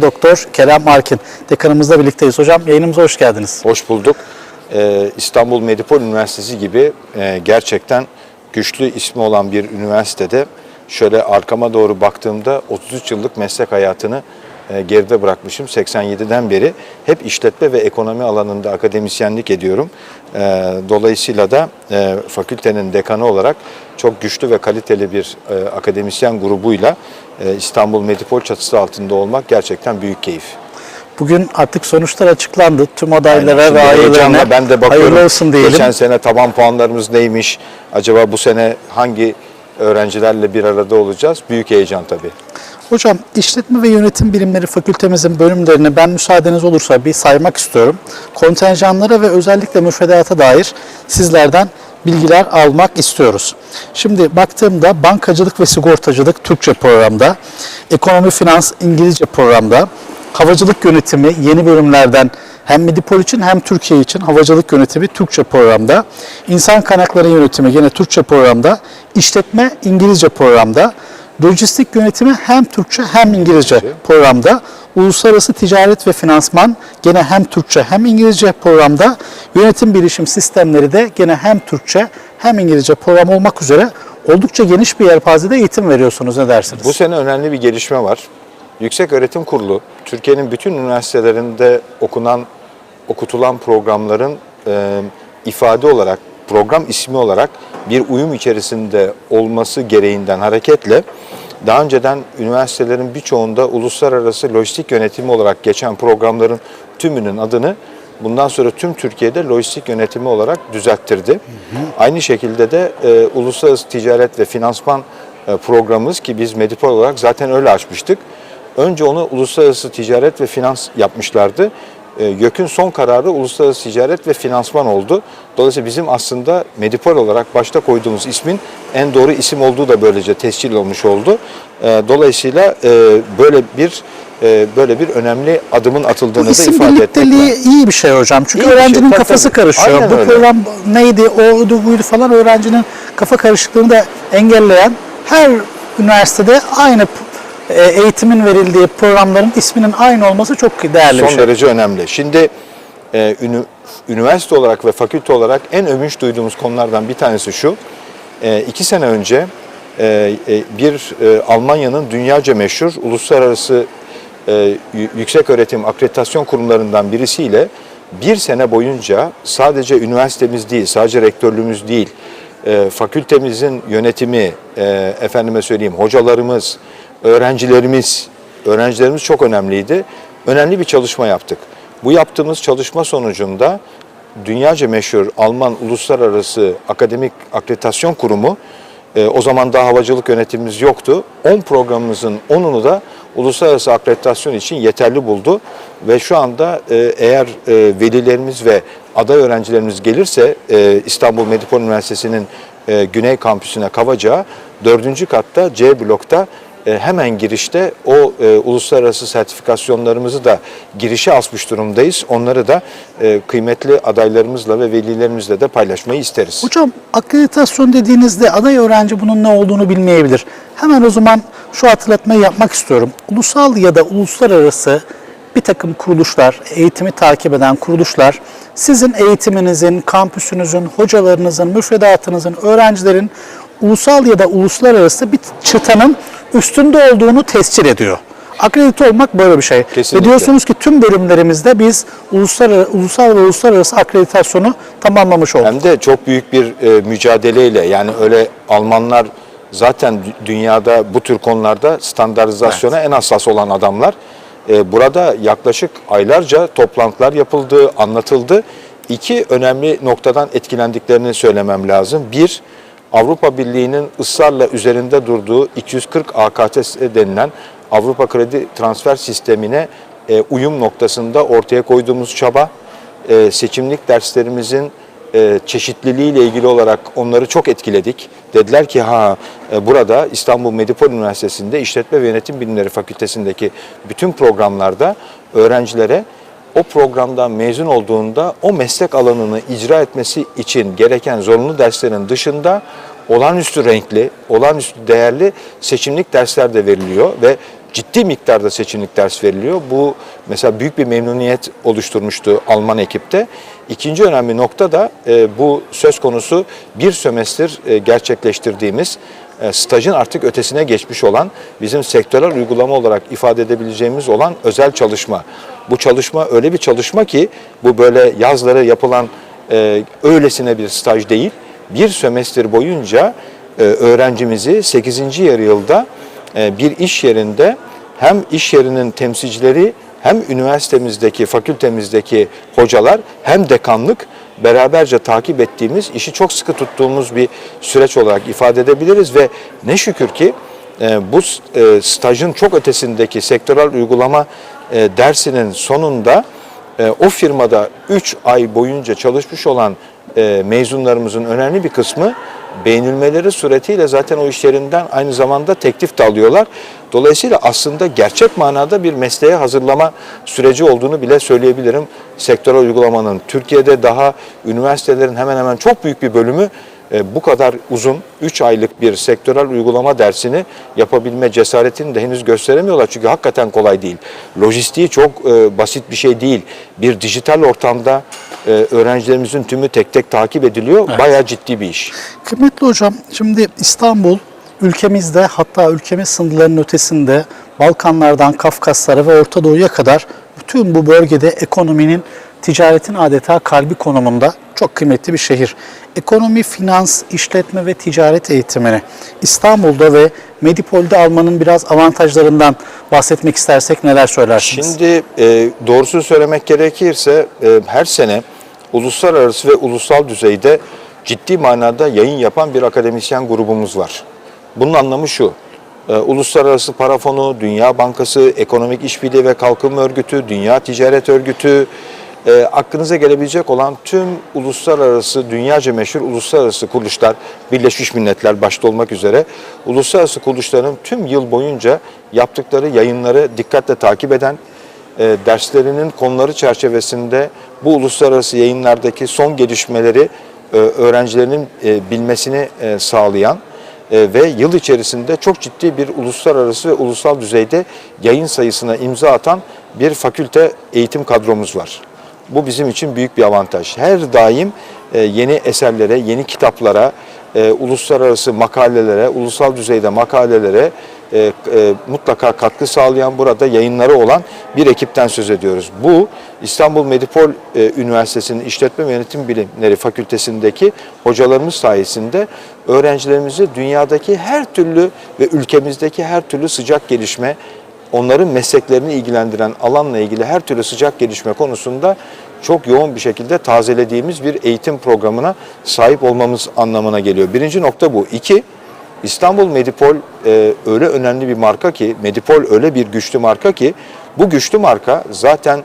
Doktor Kerem Arkin dekanımızla birlikteyiz. Hocam yayınımıza hoş geldiniz. Hoş bulduk. Ee, İstanbul Medipol Üniversitesi gibi e, gerçekten güçlü ismi olan bir üniversitede şöyle arkama doğru baktığımda 33 yıllık meslek hayatını e, geride bırakmışım. 87'den beri hep işletme ve ekonomi alanında akademisyenlik ediyorum. E, dolayısıyla da e, fakültenin dekanı olarak çok güçlü ve kaliteli bir e, akademisyen grubuyla İstanbul Medipol çatısı altında olmak gerçekten büyük keyif. Bugün artık sonuçlar açıklandı. Tüm adaylara ve ailelerine ben de bakıyorum. hayırlı olsun diyelim. Geçen sene taban puanlarımız neymiş? Acaba bu sene hangi öğrencilerle bir arada olacağız? Büyük heyecan tabii. Hocam işletme ve yönetim bilimleri fakültemizin bölümlerini ben müsaadeniz olursa bir saymak istiyorum. Kontenjanlara ve özellikle müfredata dair sizlerden bilgiler almak istiyoruz. Şimdi baktığımda bankacılık ve sigortacılık Türkçe programda, ekonomi finans İngilizce programda, havacılık yönetimi yeni bölümlerden hem Medipol için hem Türkiye için havacılık yönetimi Türkçe programda, insan kaynakları yönetimi yine Türkçe programda, işletme İngilizce programda, Lojistik yönetimi hem Türkçe hem İngilizce programda. Uluslararası ticaret ve finansman gene hem Türkçe hem İngilizce programda. Yönetim bilişim sistemleri de gene hem Türkçe hem İngilizce program olmak üzere oldukça geniş bir yelpazede eğitim veriyorsunuz. Ne dersiniz? Bu sene önemli bir gelişme var. Yüksek Öğretim Kurulu, Türkiye'nin bütün üniversitelerinde okunan, okutulan programların e, ifade olarak, program ismi olarak bir uyum içerisinde olması gereğinden hareketle daha önceden üniversitelerin birçoğunda uluslararası lojistik yönetimi olarak geçen programların tümünün adını bundan sonra tüm Türkiye'de lojistik yönetimi olarak düzelttirdi. Aynı şekilde de e, uluslararası ticaret ve finansman e, programımız ki biz Medipol olarak zaten öyle açmıştık. Önce onu uluslararası ticaret ve finans yapmışlardı. E, YÖK'ün son kararı uluslararası ticaret ve finansman oldu. Dolayısıyla bizim aslında Medipol olarak başta koyduğumuz ismin en doğru isim olduğu da böylece tescil olmuş oldu. E, dolayısıyla e, böyle bir böyle bir önemli adımın atıldığını Bu da isim ifade etmek lazım. iyi bir şey hocam. Çünkü İyi şey, öğrencinin tabii, kafası tabii. karışıyor. Aynen Bu öyle. program neydi, oydu buydu falan öğrencinin kafa karışıklığını da engelleyen her üniversitede aynı eğitimin verildiği programların isminin aynı olması çok değerli bir Son şey. derece önemli. Şimdi e, üniversite olarak ve fakülte olarak en övünç duyduğumuz konulardan bir tanesi şu. E, iki sene önce e, e, bir e, Almanya'nın dünyaca meşhur uluslararası e, yüksek öğretim akreditasyon kurumlarından birisiyle bir sene boyunca sadece üniversitemiz değil, sadece rektörlüğümüz değil, e, fakültemizin yönetimi, e, efendime söyleyeyim hocalarımız, öğrencilerimiz, öğrencilerimiz çok önemliydi. Önemli bir çalışma yaptık. Bu yaptığımız çalışma sonucunda dünyaca meşhur Alman Uluslararası Akademik Akreditasyon Kurumu, e, o zaman daha havacılık yönetimimiz yoktu. 10 programımızın 10'unu da uluslararası akreditasyon için yeterli buldu. Ve şu anda e, eğer e, velilerimiz ve aday öğrencilerimiz gelirse İstanbul Medipol Üniversitesi'nin Güney Kampüsü'ne Kavaca 4. katta C blokta hemen girişte o e, uluslararası sertifikasyonlarımızı da girişe asmış durumdayız. Onları da e, kıymetli adaylarımızla ve velilerimizle de paylaşmayı isteriz. Hocam akreditasyon dediğinizde aday öğrenci bunun ne olduğunu bilmeyebilir. Hemen o zaman şu hatırlatmayı yapmak istiyorum. Ulusal ya da uluslararası bir takım kuruluşlar, eğitimi takip eden kuruluşlar sizin eğitiminizin, kampüsünüzün, hocalarınızın, müfredatınızın, öğrencilerin ulusal ya da uluslararası bir çıtanın üstünde olduğunu tescil ediyor. Akredite olmak böyle bir şey. Kesinlikle. Ve diyorsunuz ki tüm bölümlerimizde biz uluslararası, ulusal ve uluslararası akreditasyonu tamamlamış olduk. Hem de çok büyük bir e, mücadeleyle yani öyle Almanlar zaten dü- dünyada bu tür konularda standartizasyona en hassas olan adamlar. E, burada yaklaşık aylarca toplantılar yapıldı, anlatıldı. İki önemli noktadan etkilendiklerini söylemem lazım. Bir, Avrupa Birliği'nin ısrarla üzerinde durduğu 240 AKTS denilen Avrupa Kredi Transfer Sistemi'ne e, uyum noktasında ortaya koyduğumuz çaba, e, seçimlik derslerimizin e, çeşitliliğiyle ilgili olarak onları çok etkiledik. Dediler ki ha e, burada İstanbul Medipol Üniversitesi'nde İşletme ve Yönetim Bilimleri Fakültesindeki bütün programlarda öğrencilere o programdan mezun olduğunda o meslek alanını icra etmesi için gereken zorunlu derslerin dışında olağanüstü renkli, olağanüstü değerli seçimlik dersler de veriliyor ve ciddi miktarda seçimlik ders veriliyor. Bu mesela büyük bir memnuniyet oluşturmuştu Alman ekipte. İkinci önemli nokta da e, bu söz konusu bir sömestr e, gerçekleştirdiğimiz stajın artık ötesine geçmiş olan bizim sektörel uygulama olarak ifade edebileceğimiz olan özel çalışma. Bu çalışma öyle bir çalışma ki bu böyle yazları yapılan e, öylesine bir staj değil. Bir sömestr boyunca e, öğrencimizi 8. yarı yılda e, bir iş yerinde hem iş yerinin temsilcileri hem üniversitemizdeki, fakültemizdeki hocalar hem dekanlık beraberce takip ettiğimiz, işi çok sıkı tuttuğumuz bir süreç olarak ifade edebiliriz ve ne şükür ki e, bu e, stajın çok ötesindeki sektörel uygulama e, dersinin sonunda o firmada 3 ay boyunca çalışmış olan mezunlarımızın önemli bir kısmı beğenilmeleri suretiyle zaten o işlerinden aynı zamanda teklif de alıyorlar. Dolayısıyla aslında gerçek manada bir mesleğe hazırlama süreci olduğunu bile söyleyebilirim sektörel uygulamanın. Türkiye'de daha üniversitelerin hemen hemen çok büyük bir bölümü e, bu kadar uzun 3 aylık bir sektörel uygulama dersini yapabilme cesaretini de henüz gösteremiyorlar. Çünkü hakikaten kolay değil. Lojistiği çok e, basit bir şey değil. Bir dijital ortamda e, öğrencilerimizin tümü tek tek takip ediliyor. Bayağı ciddi bir iş. Kıymetli hocam, şimdi İstanbul ülkemizde hatta ülkemiz sınırlarının ötesinde Balkanlardan Kafkaslara ve Orta Doğu'ya kadar bütün bu bölgede ekonominin, ticaretin adeta kalbi konumunda çok kıymetli bir şehir. Ekonomi, finans, işletme ve ticaret eğitimini İstanbul'da ve Medipol'de almanın biraz avantajlarından bahsetmek istersek neler söylersiniz? Şimdi e, doğrusunu söylemek gerekirse e, her sene uluslararası ve ulusal düzeyde ciddi manada yayın yapan bir akademisyen grubumuz var. Bunun anlamı şu. e, Uluslararası Para Fonu, Dünya Bankası, Ekonomik İşbirliği ve Kalkınma Örgütü, Dünya Ticaret Örgütü, e, aklınıza gelebilecek olan tüm uluslararası, dünyaca meşhur uluslararası kuruluşlar, Birleşmiş Milletler başta olmak üzere, uluslararası kuruluşların tüm yıl boyunca yaptıkları yayınları dikkatle takip eden, e, derslerinin konuları çerçevesinde bu uluslararası yayınlardaki son gelişmeleri e, öğrencilerinin e, bilmesini e, sağlayan e, ve yıl içerisinde çok ciddi bir uluslararası ve ulusal düzeyde yayın sayısına imza atan bir fakülte eğitim kadromuz var. Bu bizim için büyük bir avantaj. Her daim e, yeni eserlere, yeni kitaplara, e, uluslararası makalelere, ulusal düzeyde makalelere e, mutlaka katkı sağlayan burada yayınları olan bir ekipten söz ediyoruz. Bu İstanbul Medipol e, Üniversitesi'nin İşletme Yönetim Bilimleri Fakültesindeki hocalarımız sayesinde öğrencilerimizi dünyadaki her türlü ve ülkemizdeki her türlü sıcak gelişme, onların mesleklerini ilgilendiren alanla ilgili her türlü sıcak gelişme konusunda çok yoğun bir şekilde tazelediğimiz bir eğitim programına sahip olmamız anlamına geliyor. Birinci nokta bu. İki, İstanbul Medipol e, öyle önemli bir marka ki, Medipol öyle bir güçlü marka ki, bu güçlü marka zaten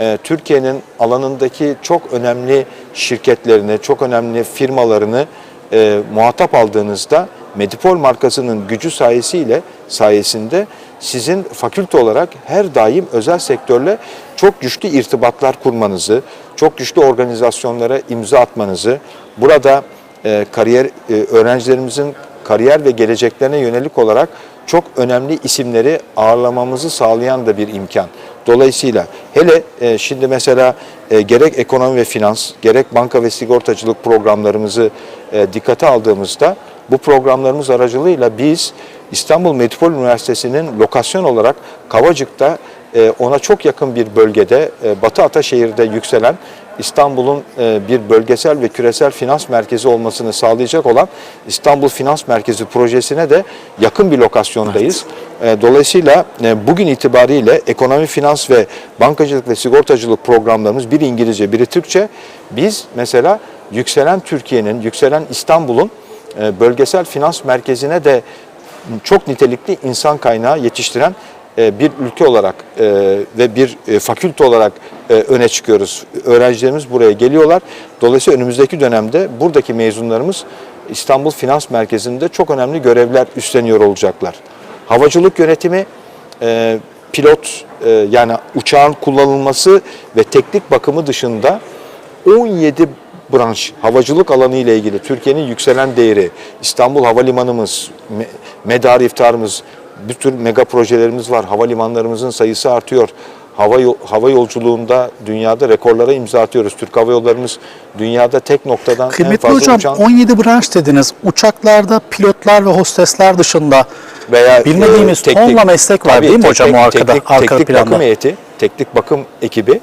e, Türkiye'nin alanındaki çok önemli şirketlerini, çok önemli firmalarını e, muhatap aldığınızda Medipol markasının gücü sayesiyle sayesinde sizin fakülte olarak her daim özel sektörle çok güçlü irtibatlar kurmanızı, çok güçlü organizasyonlara imza atmanızı, burada e, kariyer e, öğrencilerimizin kariyer ve geleceklerine yönelik olarak çok önemli isimleri ağırlamamızı sağlayan da bir imkan. Dolayısıyla hele e, şimdi mesela e, gerek ekonomi ve finans, gerek banka ve sigortacılık programlarımızı e, dikkate aldığımızda bu programlarımız aracılığıyla biz İstanbul Metropol Üniversitesi'nin lokasyon olarak Kavacık'ta e, ona çok yakın bir bölgede e, Batı Ataşehir'de yükselen İstanbul'un e, bir bölgesel ve küresel finans merkezi olmasını sağlayacak olan İstanbul Finans Merkezi projesine de yakın bir lokasyondayız. E, Dolayısıyla bugün itibariyle ekonomi, finans ve bankacılık ve sigortacılık programlarımız biri İngilizce, biri Türkçe. Biz mesela yükselen Türkiye'nin, yükselen İstanbul'un bölgesel finans merkezine de çok nitelikli insan kaynağı yetiştiren e, bir ülke olarak e, ve bir e, fakülte olarak öne çıkıyoruz. Öğrencilerimiz buraya geliyorlar. Dolayısıyla önümüzdeki dönemde buradaki mezunlarımız İstanbul Finans Merkezi'nde çok önemli görevler üstleniyor olacaklar. Havacılık yönetimi, pilot yani uçağın kullanılması ve teknik bakımı dışında 17 branş havacılık alanı ile ilgili Türkiye'nin yükselen değeri, İstanbul Havalimanımız, medar iftarımız bir tür mega projelerimiz var. Havalimanlarımızın sayısı artıyor. Hava, hava yolculuğunda dünyada rekorlara imza atıyoruz. Türk Hava Yollarımız dünyada tek noktadan en Kıymetli fazla hocam uçan 17 branş dediniz. Uçaklarda pilotlar ve hostesler dışında veya bilmediğimiz e, teknik- tonla meslek var Tabii, değil mi tek- hocam o arkada, teknik, arka teknik planda? bakım heyeti, teknik bakım ekibi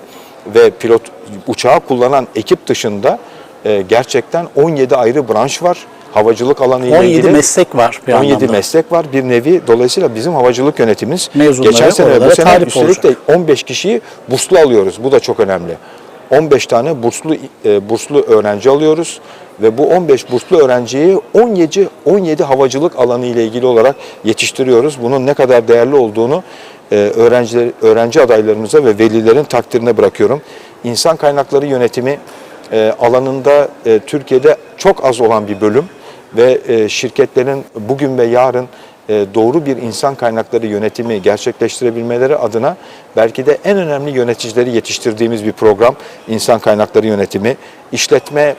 ve pilot uçağı kullanan ekip dışında e, gerçekten 17 ayrı branş var. Havacılık alanı ile 17 ilgili. meslek var bir 17 anlamda. meslek var bir nevi. Dolayısıyla bizim havacılık yönetimimiz Mezunları geçen sene bu sene üstelik de 15 kişiyi burslu alıyoruz. Bu da çok önemli. 15 tane burslu e, burslu öğrenci alıyoruz ve bu 15 burslu öğrenciyi 17 17 havacılık alanı ile ilgili olarak yetiştiriyoruz. Bunun ne kadar değerli olduğunu e, öğrenciler öğrenci adaylarımıza ve velilerin takdirine bırakıyorum. İnsan kaynakları yönetimi e, alanında e, Türkiye'de çok az olan bir bölüm ve e, şirketlerin bugün ve yarın e, doğru bir insan kaynakları yönetimi gerçekleştirebilmeleri adına belki de en önemli yöneticileri yetiştirdiğimiz bir program insan kaynakları yönetimi. İşletme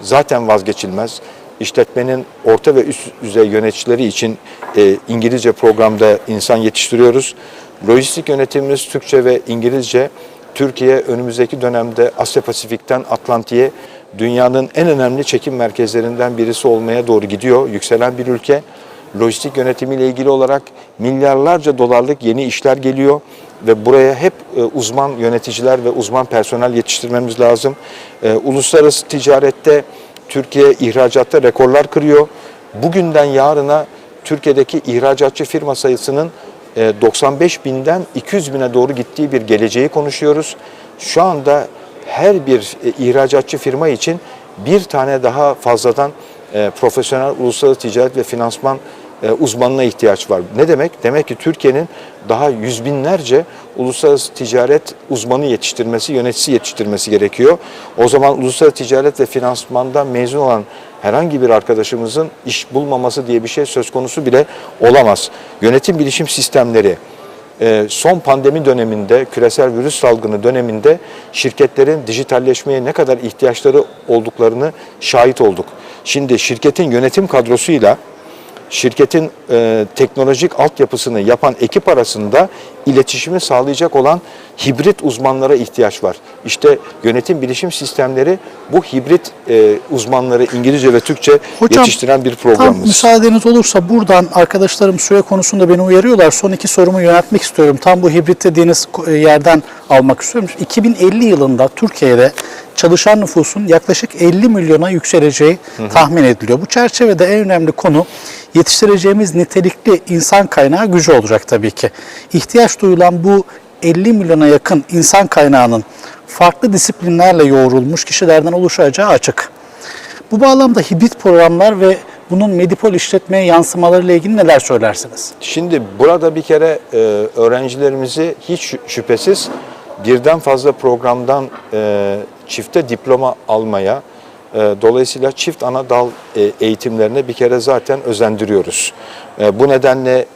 zaten vazgeçilmez. İşletmenin orta ve üst düzey yöneticileri için İngilizce programda insan yetiştiriyoruz. Lojistik yönetimimiz Türkçe ve İngilizce. Türkiye önümüzdeki dönemde Asya Pasifik'ten Atlantik'e dünyanın en önemli çekim merkezlerinden birisi olmaya doğru gidiyor. Yükselen bir ülke. Lojistik yönetimiyle ilgili olarak milyarlarca dolarlık yeni işler geliyor ve buraya hep e, uzman yöneticiler ve uzman personel yetiştirmemiz lazım. E, Uluslararası ticarette Türkiye ihracatta rekorlar kırıyor. Bugünden yarına Türkiye'deki ihracatçı firma sayısının 95 binden 200 bine doğru gittiği bir geleceği konuşuyoruz. Şu anda her bir e, ihracatçı firma için bir tane daha fazladan e, profesyonel uluslararası ticaret ve finansman e, uzmanına ihtiyaç var. Ne demek? Demek ki Türkiye'nin daha yüz binlerce uluslararası ticaret uzmanı yetiştirmesi, yöneticisi yetiştirmesi gerekiyor. O zaman uluslararası ticaret ve finansmandan mezun olan herhangi bir arkadaşımızın iş bulmaması diye bir şey söz konusu bile olamaz. Yönetim bilişim sistemleri, e, son pandemi döneminde, küresel virüs salgını döneminde şirketlerin dijitalleşmeye ne kadar ihtiyaçları olduklarını şahit olduk. Şimdi şirketin yönetim kadrosuyla şirketin e, teknolojik altyapısını yapan ekip arasında iletişimi sağlayacak olan hibrit uzmanlara ihtiyaç var. İşte yönetim bilişim sistemleri bu hibrit e, uzmanları İngilizce ve Türkçe Hocam, yetiştiren bir Tam programımız. müsaadeniz olursa buradan arkadaşlarım süre konusunda beni uyarıyorlar. Son iki sorumu yöneltmek istiyorum. Tam bu hibrit dediğiniz ko- yerden almak istiyorum. 2050 yılında Türkiye'de çalışan nüfusun yaklaşık 50 milyona yükseleceği tahmin ediliyor. Bu çerçevede en önemli konu yetiştireceğimiz nitelikli insan kaynağı gücü olacak tabii ki. İhtiyaç duyulan bu 50 milyona yakın insan kaynağının farklı disiplinlerle yoğrulmuş kişilerden oluşacağı açık. Bu bağlamda hibrit programlar ve bunun Medipol işletmeye yansımalarıyla ilgili neler söylersiniz? Şimdi burada bir kere e, öğrencilerimizi hiç şü- şüphesiz birden fazla programdan e, çifte diploma almaya, e, dolayısıyla çift ana dal e, eğitimlerine bir kere zaten özendiriyoruz. E, bu nedenle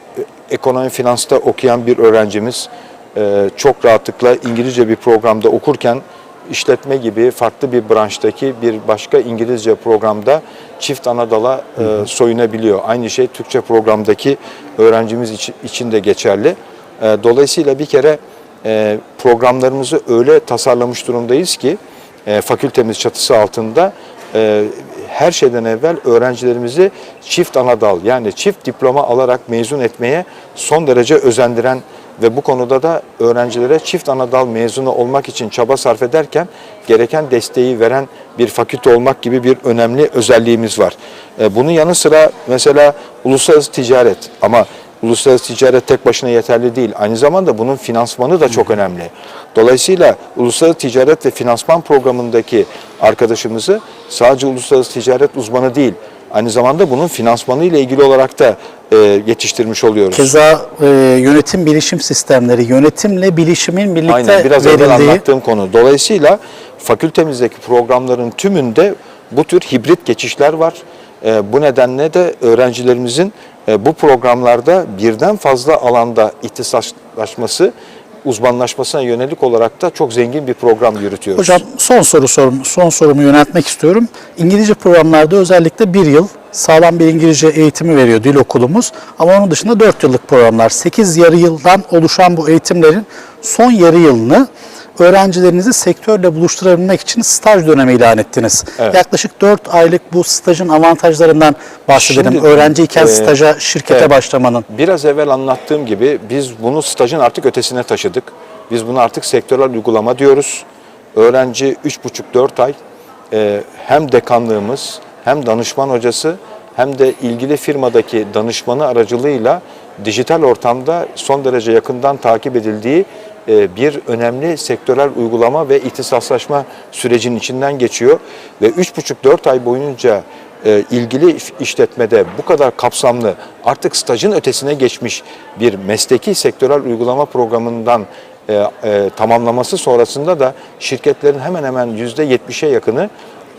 ekonomi finansta okuyan bir öğrencimiz e, çok rahatlıkla İngilizce bir programda okurken işletme gibi farklı bir branştaki bir başka İngilizce programda çift ana dala e, soyunabiliyor. Aynı şey Türkçe programdaki öğrencimiz için, için de geçerli. E, dolayısıyla bir kere e, programlarımızı öyle tasarlamış durumdayız ki e, fakültemiz çatısı altında e, her şeyden evvel öğrencilerimizi çift ana dal yani çift diploma alarak mezun etmeye son derece özendiren ve bu konuda da öğrencilere çift anadal mezunu olmak için çaba sarf ederken gereken desteği veren bir fakülte olmak gibi bir önemli özelliğimiz var. E, Bunun yanı sıra mesela uluslararası ticaret ama uluslararası ticaret tek başına yeterli değil. Aynı zamanda bunun finansmanı da çok önemli. Dolayısıyla uluslararası ticaret ve finansman programındaki arkadaşımızı sadece uluslararası ticaret uzmanı değil, aynı zamanda bunun finansmanı ile ilgili olarak da e, yetiştirmiş oluyoruz. Keza e, yönetim bilişim sistemleri, yönetimle bilişimin birlikte Aynen biraz evvel verildiği anlattığım konu. Dolayısıyla fakültemizdeki programların tümünde bu tür hibrit geçişler var. E, bu nedenle de öğrencilerimizin bu programlarda birden fazla alanda ihtisaslaşması uzmanlaşmasına yönelik olarak da çok zengin bir program yürütüyoruz. Hocam son soru sorum, son sorumu yöneltmek istiyorum. İngilizce programlarda özellikle bir yıl sağlam bir İngilizce eğitimi veriyor dil okulumuz. Ama onun dışında 4 yıllık programlar. 8 yarı yıldan oluşan bu eğitimlerin son yarı yılını öğrencilerinizi sektörle buluşturabilmek için staj dönemi ilan ettiniz. Evet. Yaklaşık 4 aylık bu stajın avantajlarından bahsedelim. Şimdi, Öğrenciyken e, staja, şirkete evet. başlamanın. Biraz evvel anlattığım gibi biz bunu stajın artık ötesine taşıdık. Biz bunu artık sektörel uygulama diyoruz. Öğrenci 3,5-4 ay e, hem dekanlığımız hem danışman hocası hem de ilgili firmadaki danışmanı aracılığıyla dijital ortamda son derece yakından takip edildiği bir önemli sektörel uygulama ve ihtisaslaşma sürecinin içinden geçiyor. Ve 3,5-4 ay boyunca e, ilgili işletmede bu kadar kapsamlı artık stajın ötesine geçmiş bir mesleki sektörel uygulama programından e, e, tamamlaması sonrasında da şirketlerin hemen hemen %70'e yakını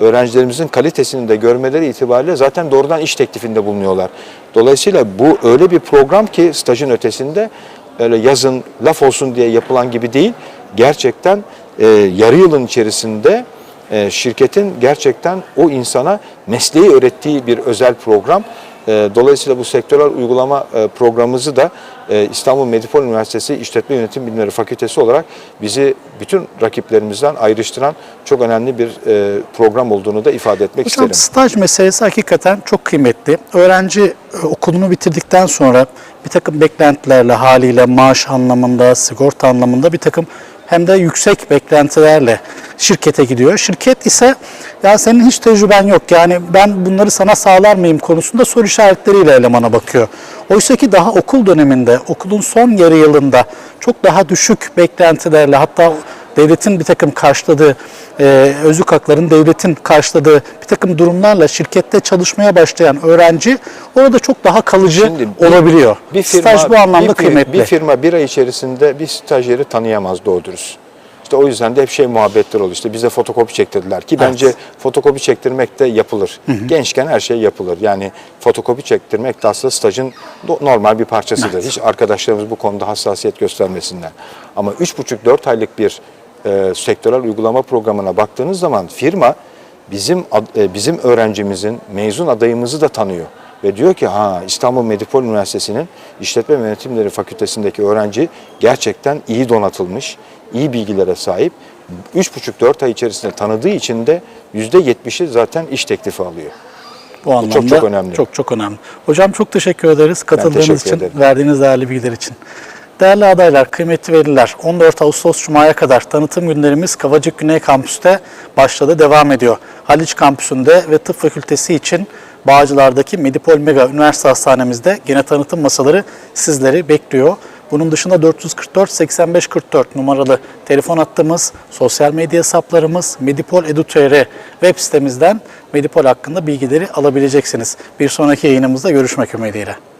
öğrencilerimizin kalitesini de görmeleri itibariyle zaten doğrudan iş teklifinde bulunuyorlar. Dolayısıyla bu öyle bir program ki stajın ötesinde öyle yazın laf olsun diye yapılan gibi değil. Gerçekten e, yarı yılın içerisinde e, şirketin gerçekten o insana mesleği öğrettiği bir özel program. E, Dolayısıyla bu sektörel uygulama e, programımızı da e, İstanbul Medipol Üniversitesi İşletme Yönetim Bilimleri Fakültesi olarak bizi bütün rakiplerimizden ayrıştıran çok önemli bir e, program olduğunu da ifade etmek Hocam isterim. staj meselesi hakikaten çok kıymetli. Öğrenci e, okulunu bitirdikten sonra bir takım beklentilerle haliyle maaş anlamında, sigorta anlamında bir takım hem de yüksek beklentilerle şirkete gidiyor. Şirket ise ya senin hiç tecrüben yok yani ben bunları sana sağlar mıyım konusunda soru işaretleriyle elemana bakıyor. Oysa ki daha okul döneminde, okulun son yarı yılında çok daha düşük beklentilerle hatta devletin bir takım karşıladığı, e, özlük hakların devletin karşıladığı bir takım durumlarla şirkette çalışmaya başlayan öğrenci orada çok daha kalıcı Şimdi bir- olabiliyor. Bir firma, Staj bu anlamda bir, kıymetli. Bir firma bir ay içerisinde bir stajyeri tanıyamaz doğru dürüst. İşte o yüzden de hep şey muhabbetler oluyor. İşte bize fotokopi çektirdiler ki bence fotokopi çektirmek de yapılır. Gençken her şey yapılır. Yani fotokopi çektirmek de aslında stajın normal bir parçasıdır. Hiç arkadaşlarımız bu konuda hassasiyet göstermesinler. Ama 3,5-4 aylık bir e, sektörel uygulama programına baktığınız zaman firma bizim e, bizim öğrencimizin mezun adayımızı da tanıyor ve diyor ki ha İstanbul Medipol Üniversitesi'nin İşletme Yönetimleri Fakültesindeki öğrenci gerçekten iyi donatılmış, iyi bilgilere sahip. 3,5-4 ay içerisinde tanıdığı için de %70'i zaten iş teklifi alıyor. bu anlamda çok çok önemli. Çok çok önemli. Hocam çok teşekkür ederiz katıldığınız teşekkür için, ederim. verdiğiniz değerli bilgiler için. Değerli adaylar, kıymetli veliler, 14 Ağustos Cuma'ya kadar tanıtım günlerimiz Kavacık Güney Kampüs'te başladı, devam ediyor. Haliç Kampüsü'nde ve Tıp Fakültesi için Bağcılar'daki Medipol Mega Üniversite Hastanemizde gene tanıtım masaları sizleri bekliyor. Bunun dışında 444 85 44 numaralı telefon hattımız, sosyal medya hesaplarımız, Medipol Edu.tr web sitemizden Medipol hakkında bilgileri alabileceksiniz. Bir sonraki yayınımızda görüşmek ümidiyle.